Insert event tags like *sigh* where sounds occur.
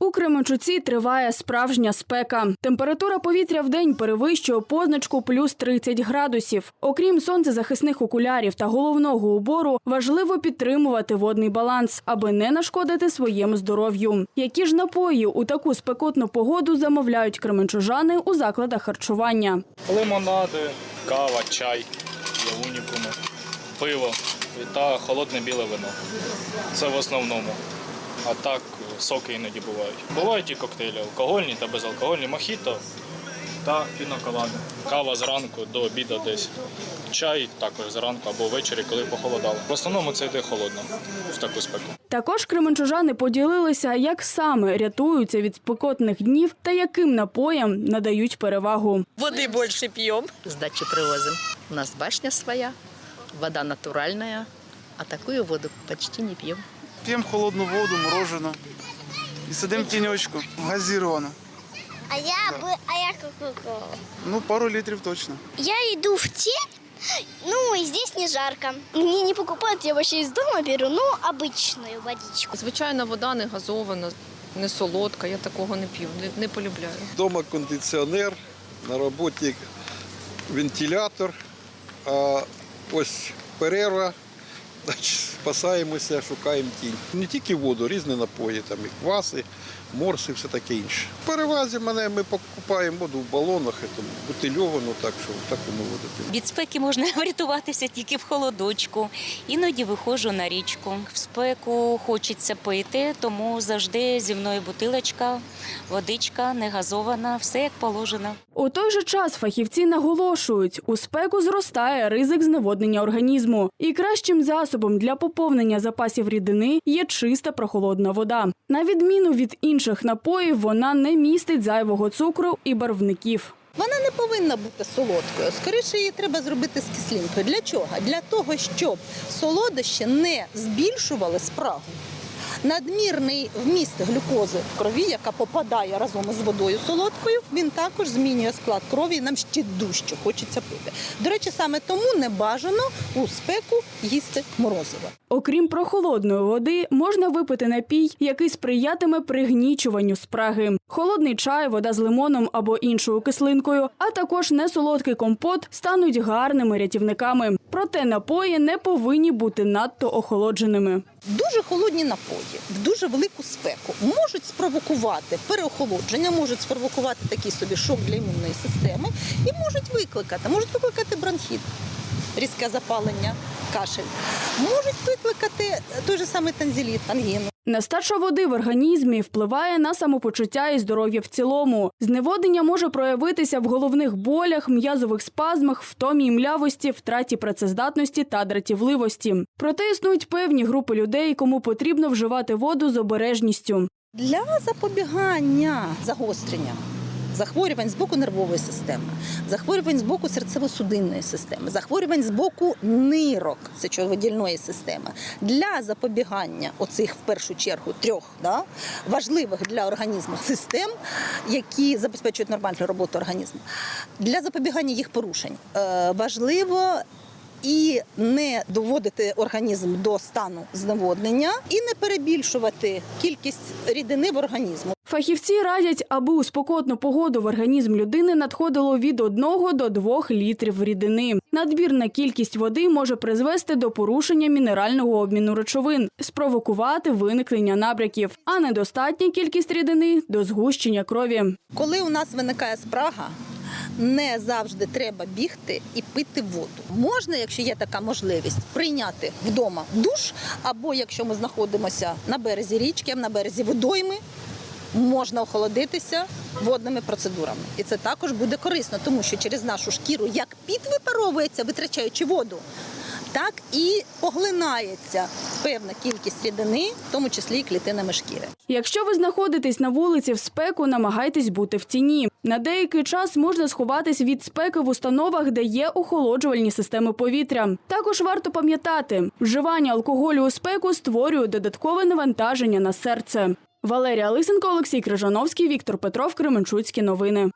У Кременчуці триває справжня спека. Температура повітря в день перевищує позначку плюс 30 градусів. Окрім сонцезахисних окулярів та головного убору, важливо підтримувати водний баланс, аби не нашкодити своєму здоров'ю. Які ж напої у таку спекотну погоду замовляють кременчужани у закладах харчування? Лимонади, кава, чай, унікуми, пиво та холодне біле вино. Це в основному. А так соки іноді бувають. Бувають і коктейлі алкогольні та безалкогольні, мохіто та піноколади. Кава зранку до обіду десь. Чай також зранку або ввечері, коли похолодало. В основному це йде холодно в таку спеку. Також кременчужани поділилися, як саме рятуються від спекотних днів та яким напоям надають перевагу. Воды больше пьем. сдачи привозим. У нас башня своя, вода натуральная, а такую воду почти не пьем. П'ємо холодну воду, морожену і сидимо в тіньочку, газіровану. А я бы, а я кока-кола. Ну, пару літрів точно. Я иду в тень, ну и здесь не жарко. Мне не покупают, я вообще из дома беру, ну, обычную водичку. Звичайна вода не газована, не солодка. Я такого не п'ю, не, не полюбляю. Дома кондиціонер, на роботі вентилятор, а ось перерва, значить, спасаємося, шукаємо тінь. Не тільки воду, різні напої, там і кваси, морси, все таке інше. В перевазі мене ми покупаємо воду в балонах, і там, бутильовану, так що таку ми воду п'ємо. Від спеки можна *laughs* врятуватися тільки в холодочку. Іноді виходжу на річку. В спеку хочеться пити, тому завжди зі мною бутилочка, водичка, не газована, все як положено. У той же час фахівці наголошують, у спеку зростає ризик зневоднення організму, і кращим засобом для поповнення запасів рідини є чиста прохолодна вода. На відміну від інших напоїв, вона не містить зайвого цукру і барвників. Вона не повинна бути солодкою. Скоріше її треба зробити з кислинкою. Для чого? Для того, щоб солодощі не збільшували спрагу. Надмірний вміст глюкози в крові, яка попадає разом із водою солодкою, він також змінює склад крові нам ще дужче хочеться пити. До речі, саме тому не бажано у спеку їсти морозиво. Окрім прохолодної води, можна випити напій, який сприятиме пригнічуванню спраги. Холодний чай, вода з лимоном або іншою кислинкою, а також несолодкий компот стануть гарними рятівниками. Проте напої не повинні бути надто охолодженими. Дуже холодні напої в дуже велику спеку можуть спровокувати переохолодження, можуть спровокувати такий собі шок для імунної системи і можуть викликати, можуть викликати бронхіт, різке запалення, кашель, можуть викликати той же самий танзеліт, ангіну. Нестача води в організмі впливає на самопочуття і здоров'я в цілому. Зневодення може проявитися в головних болях, м'язових спазмах, втомі і млявості, втраті працездатності та дратівливості. Проте існують певні групи людей, кому потрібно вживати воду з обережністю. Для запобігання загострення захворювань з боку нервової системи, захворювань з боку серцево-судинної системи, захворювань з боку нирок сечовидільної системи. Для запобігання оцих в першу чергу трьох да, важливих для організму систем, які забезпечують нормальну роботу організму, для запобігання їх порушень е, важливо і не доводити організм до стану зневоднення, і не перебільшувати кількість рідини в організму. Фахівці радять, аби у спекотну погоду в організм людини надходило від 1 до 2 літрів рідини. Надмірна кількість води може призвести до порушення мінерального обміну речовин, спровокувати виникнення набряків, а недостатня кількість рідини до згущення крові. Коли у нас виникає спрага, не завжди треба бігти і пити воду. Можна, якщо є така можливість, прийняти вдома душ, або якщо ми знаходимося на березі річки, на березі водойми. Можна охолодитися водними процедурами, і це також буде корисно, тому що через нашу шкіру як піт випаровується, витрачаючи воду, так і поглинається певна кількість рідини, в тому числі і клітинами шкіри. Якщо ви знаходитесь на вулиці в спеку, намагайтесь бути в тіні. На деякий час можна сховатись від спеки в установах, де є охолоджувальні системи повітря. Також варто пам'ятати, вживання алкоголю у спеку створює додаткове навантаження на серце. Валерія Лисенко, Олексій Крижановський, Віктор Петров, Кременчуцькі новини.